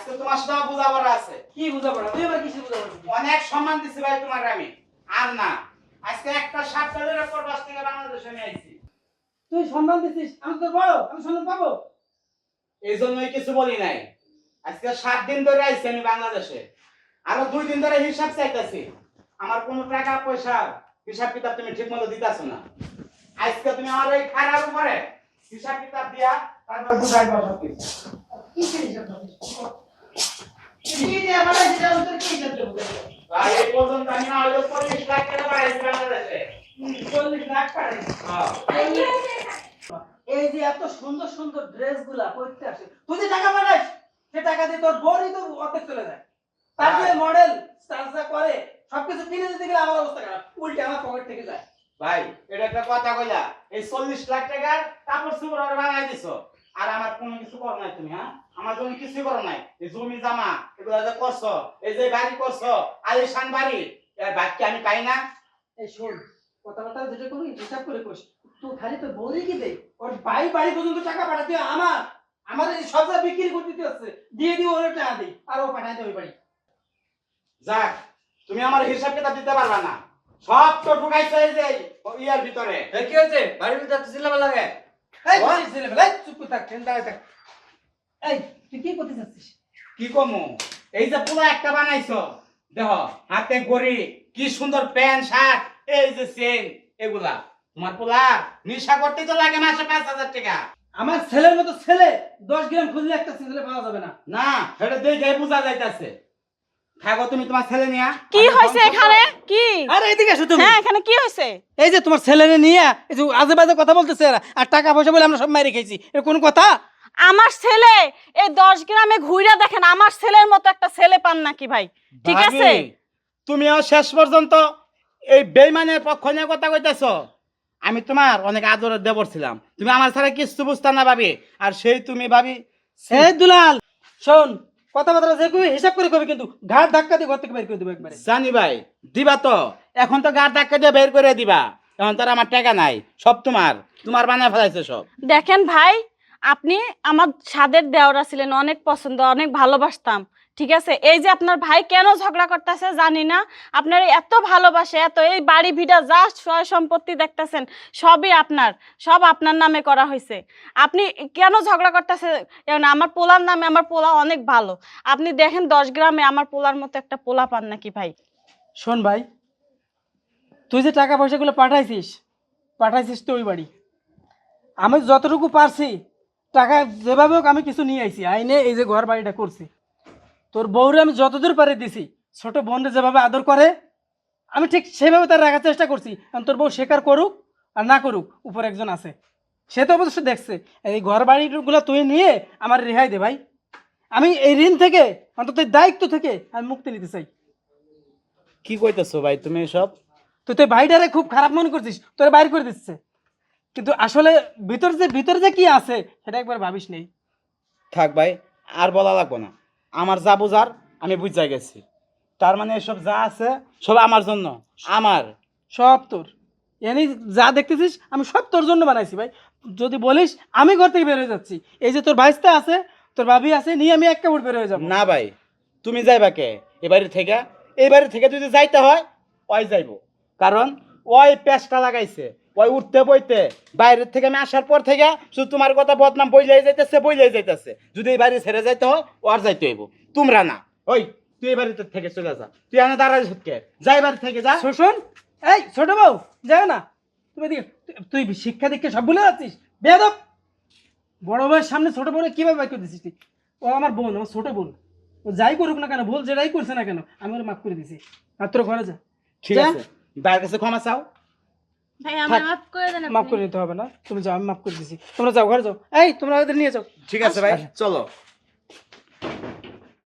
আজকে তোমার সাথে আছে। কি অনেক সম্মান দিছি ভাই তোমার আমি। আর না আজকে একটা প্রবাস থেকে বাংলাদেশে নিয়ে আইছি। তুই সম্মান দিছিস? আমি তোর বড় আমি সম্মান পাবো? এই জন্যই কিছু বলি নাই। আজকে সাত দিন ধরে আইছি আমি বাংলাদেশে। আরও দুই দিন ধরে হিসাব চাইতেছি। আমার কোনো টাকা পয়সা হিসাব কিতাব তুমি ঠিক মতো দিতেছো না। আজকে তুমি আমার এই খারাপ উপরে হিসাব কিতাব দিয়া তারপর বুঝাই দাও সব কিছু। এই হ্যাঁ। এই যে এত সুন্দর সুন্দর ড্রেসগুলা পরতে আসে তুই যে টাকা পাঠাস সে টাকা দিয়ে তোর বোনই তো অর্ধেক চলে যায়। তার যে মডেল স্টাইলসা করে সবকিছু কিনে দিতে গেলে আমার অবস্থা খারাপ উল্টে আমার পকেট থেকে যায়। ভাই এটা একটা কথা কইলা এই চল্লিশ লাখ টাকার কাপড় চোপড় বানাই দিছো। আর আমার কোনো কিছু করো নাই তুমি হ্যাঁ? আমার জন্য কিছুই করো নাই। এই জমি জামা এগুলো যে করছ এই যে বাড়ি করছ আলিশান বাড়ি এর বাক্য আমি পাই না? এই শোন কথাবার্তা যেটা করবি হিসাব করে কোস তুই খালি তো কি দে? ওর বাড়ি বাড়ি পর্যন্ত টাকা পাঠাতে আমার আমার এই সব যা বিক্রি করতে দিতে হচ্ছে। দিয়ে দিয়ে ওর টাকা দিই আর ও পাঠাই দেবে বাড়ি। যাক তুমি আমার হিসাব কিতাব দিতে পারবা না। সব তো ঢুকাইছো এই যে ইয়ার ভিতরে। কি হয়েছে? বাড়ির ভিতরে এত চিল্লাবা লাগে? কি করতে চাচ্ছিস কি কমু? এই যে পুরো একটা বানাইছো দেখো হাতে গড়ি কি সুন্দর প্যান্ট শার্ট এই যে চেন এগুলা। তোমার পোলা নিশা করতে তো লাগে মাসে পাঁচ হাজার টাকা। আমার ছেলের মতো ছেলে দশ গ্রাম খুঁজলে একটা ছেলে পাওয়া যাবে না। না সেটা দেখে বোঝা যাইতাছে। থাকো তুমি তোমার ছেলে নিয়া। কি হয়েছে এখানে? কি আরে এদিকে এসো তুমি। হ্যাঁ এখানে কি হয়েছে? এই যে তোমার ছেলেরে নিয়ে এই যে আজে বাজে কথা বলতেছে এরা আর টাকা পয়সা বলে আমরা সব মারি খেয়েছি এর কোন কথা? আমার ছেলে এই দশ গ্রামে ঘুরে দেখেন আমার ছেলের মতো একটা ছেলে পান নাকি ভাই? ঠিক আছে? তুমিও শেষ পর্যন্ত এই বেইমানের পক্ষ নিয়ে কথা কইতেছ? আমি তোমার অনেক আদরের দেবর ছিলাম। তুমি আমার ছাড়া কিছু বুঝতা না ভাবি আর সেই তুমি ভাবি। এই দুলাল শোন কথাবার্তা যে কবি হিসাব করে কবি কিন্তু ঘাট ধাক্কা দিয়ে ঘর থেকে বের করে দেবো একবারে। জানি ভাই দিবা তো। এখন তো গাড় ধাক্কা দিয়ে বের করে দিবা। এখন তো আর আমার টাকা নাই সব তোমার। তোমার বানায় ফেলাইছে সব। দেখেন ভাই আপনি আমার স্বাদের দেওরা ছিলেন অনেক পছন্দ অনেক ভালোবাসতাম। ঠিক আছে? এই যে আপনার ভাই কেন ঝগড়া করতেছে জানি না। আপনার এত ভালোবাসে, এত এই বাড়ি ভিটা যা সয় সম্পত্তি দেখতেছেন, সবই আপনার, সব আপনার নামে করা হয়েছে আপনি কেন ঝগড়া করতেছে? আমার পোলার নামে আমার পোলা অনেক ভালো। আপনি দেখেন দশ গ্রামে আমার পোলার মতো একটা পোলা পান নাকি ভাই? শোন ভাই, তুই যে টাকা পয়সাগুলো পাঠাইছিস পাঠাইছিস তো ওই বাড়ি। আমি যতটুকু পারছি, টাকা যেভাবে হোক আমি কিছু নিয়ে আইছি। আইনে এই যে ঘর বাড়িটা করছি। তোর বউরে আমি যতদূর পারে দিছি। ছোট বোনরে যেভাবে আদর করে আমি ঠিক সেভাবে তার রাখার চেষ্টা করছি। এখন তোর বউ স্বীকার করুক আর না করুক উপর একজন আছে। সে তো অবশ্য দেখছে। এই ঘর বাড়িগুলো তুই নিয়ে আমার রেহাই দে ভাই। আমি এই ঋণ থেকে অন্তত দায়িত্ব থেকে আমি মুক্তি নিতে চাই। কি কইতেছো ভাই তুমি সব তুই তো ভাইটারে খুব খারাপ মনে করছিস তোর বাইর করে দিচ্ছে। কিন্তু আসলে ভিতর যে ভিতরে যে কি আছে সেটা একবার ভাবিস নেই থাক ভাই আর বলা লাগবো না। আমার যা বুঝার আমি বুঝা গেছি। তার মানে এসব যা আছে সব আমার জন্য। আমার। সব তোর। এনে যা দেখতেছিস আমি সব তোর জন্য বানাইছি ভাই। যদি বলিস আমি ঘর থেকে বের হয়ে যাচ্ছি। এই যে তোর ভাইস্তা আছে তোর ভাবি আছে নিয়ে আমি এক কাপড় বের হয়ে যাব। না ভাই তুমি যাইবা কে? এ বাড়ি থেকে? এই বাড়ি থেকে যদি যাইতে হয় ওই যাইবো। কারণ ওই পেঁচটা লাগাইছে। ওই উঠতে বইতে। বাইরের থেকে আমি আসার পর থেকে শুধু তোমার কথা বদনাম বইলাই যাইতেছে বইলাই যাইতেছে। যদি এই বাড়ি ছেড়ে যাইতে হয় আর যাইতে হইব। তোমরা না। ওই তুই এই বাড়িতে থেকে চলে যা। তুই এনে দাঁড়াই কে? যাই বাড়ি থেকে যা। শোষণ এই ছোট বউ যাও না। তুমি তুই শিক্ষা দীক্ষা সব ভুলে যাচ্ছিস? বেয়াদব! বড় ভাইয়ের সামনে ছোট বোনে কীভাবে বাইক করে দিছিস তুই? ও আমার বোন আমার ছোট বোন। ও যাই করুক না কেন ভুল যেটাই করছে না কেন আমি ওর মাফ করে দিছি। আর তোর ঘরে যা। ঠিক আছে। বাইরের কাছে ক্ষমা চাও। মাফ করে দেন মাফ করে নিতে হবে না। তুমি যাও আমি মাফ করে দিছি। তোমরা যাও ঘরে যাও। এই তোমরা ওদের নিয়ে যাও। ঠিক আছে ভাই চলো।